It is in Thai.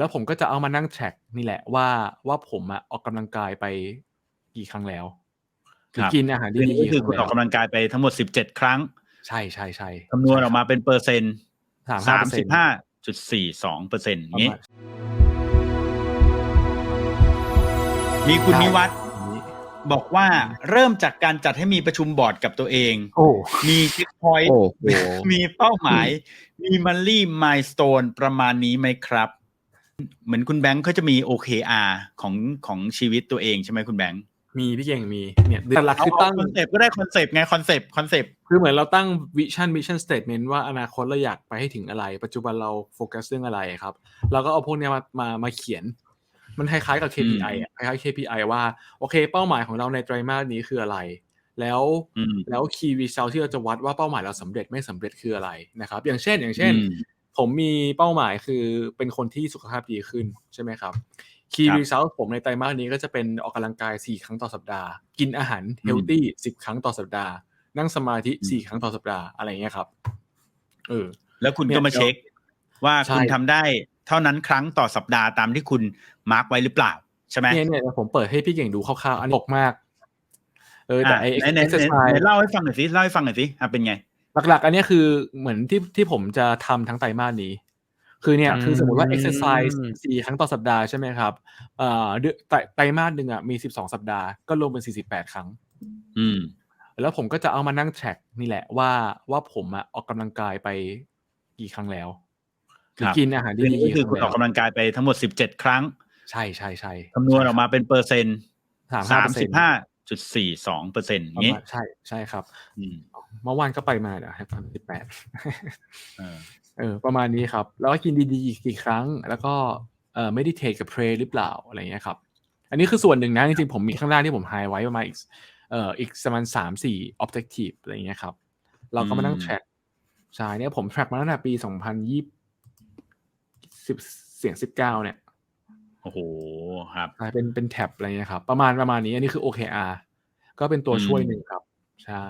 แล้วผมก็จะเอามานั่งแทร็กนี่แหละว่าว่าผมอะออกกำลังกายไปกี่ครั้งแล้วหรือครับกินอาหารคือดีนี่ๆก็กี่คือคคุณรั้งอแล้อกวกำลังกายไปทั้งหมด17ครั้ง ใช่ใช่ใช่คำนวณออกมาเป็นเปอร์เซ็นต์สามสามเปอร์เซ็สินบต์ห้าจุดสี่สองเปอร์เซ็นต์ประนี้มาณมีคุณได้นิวัฒน์นี้บอกว่าเริ่มจากการจัดให้มีประชุมบอร์ดกับตัวเองโอ้มีเช็คพอยต์โอ้โหมีเป้าหมาย มีมันลี่มายส t ตนประมาณนี้ไหมครับ เหมือนคุณแบงค์เขาจะมี OKR ของของชีวิตตัวเองใช่ไหมคุณแบงค์มีพี่เก่งมีเนี่ยแต่หลักเอาคือเอาตั้งคอนเซปต์ก็ได้คอนเซปต์ไงคอนเซปต์คอนเซปต์คือเหมือนเราตั้งวิชั่นมิชชั่นสเต t เมนต์ว่าอนาคตเราอยากไปให้ถึงอะไร ปัจจุบันเราโฟกัสเรื่องอะไรครับเราก็เอาพวกเนี้ยมามามาเขียน มันคล้ายๆกับ KPI อะคล้ายๆ KPI ว่าโอเค เป้าหมายของเราในไตรมาสนี้คืออะไร แล้วอืมแล้ว key result ที่เราจะวัดว่าเป้าหมายเราสำเร็จไม่สำเร็จคืออะไรนะครับ อย่างเช่นอย่างเช่นอืม ผมมีเป้าหมายคือเป็นคนที่สุขภาพดีขึ้นใช่ไหมครับ key ครับ result ผมในไตรมาสนี้ก็จะเป็นออกกำลังกาย 4 ครั้งต่อสัปดาห์ กินอาหาร healthy 10 ครั้งต่อสัปดาห์ นั่งสมาธิ 4 ครั้งต่อสัปดาห์อะไรอย่างเงี้ยครับเออแล้วคุณเนี่ยก็มาเช็ค ว่าใช่คุณทำได้เท่านั้นครั้งต่อสัปดาห์ตามที่คุณมาร์กไว้หรือเปล่า ใช่ไหมเนี่ยเนี่ยผมเปิดให้พี่เก่งดูคร่าวๆอันนี้ตกมาก เออแต่อะไอ้ไหนไหนไหน exercise ไหนเล่าให้ฟังหน่อยสิเล่าให้ฟังหน่อยสิอะเป็นไง หลักๆ อันเนี้ยคือเหมือนที่ที่ผมจะทำทั้งไตรมาสนี้ คือเนี่ยอืมคือสมมติว่า exercise สี่ครั้งต่อสัปดาห์ใช่ไหมครับเอ่อเดือนไตรไตรมาสหนึ่งอะมีสิบสองสัปดาห์ก็รวมเป็นสี่สิบแปดครั้ง อืม แล้วผมก็จะเอามานั่งแทร็กนี่แหละว่าว่าผมอะออกกำลังกายไปกี่ครั้งแล้วหรือครับกินอาหารคือดีนี่ๆก็กี่คือคคุณรั้งออกแล้วกำลังกายไปทั้งหมด17ครั้ง ใช่ใช่ใช่คำนวณออกมาเป็นเปอร์เซ็นต์สามสามสิสิบบห้าจุดสี่สองเปอร์เซ็นต์ประนี้มาณใช่ใช่ครับอืม เมื่อวานก็ไปมาเดี๋ยวให้ฟังสิบแปดเออเออ ประมาณนี้ครับ แล้วก็กินดีๆอีกกี่ครั้ง แล้วก็เอ่อไม่ได้เทคกับเพลหรือเปล่าอะไรเงี้ยครับ อันนี้คือส่วนหนึ่งนะจริงๆผมมีข้างล่างที่ผมไฮไว้ประมาณอีกเอ่ออีกประมาณสามสี่ objective อะไรเงี้ยครับ เราก็มานั่งอืมแทร็กใช่เนี่ยผมแทร็กมาตั้งแต่ปีสองพันยี่สิบเสียงสิบเก้าเนี่ยโอ้โหครับใช่เป็นเป็นแท็บอะไรเงี้ยครับ ประมาณประมาณนี้อันนี้คือ OKR ก็เป็นตัวอืมช่วยหนึ่งครับ ใช่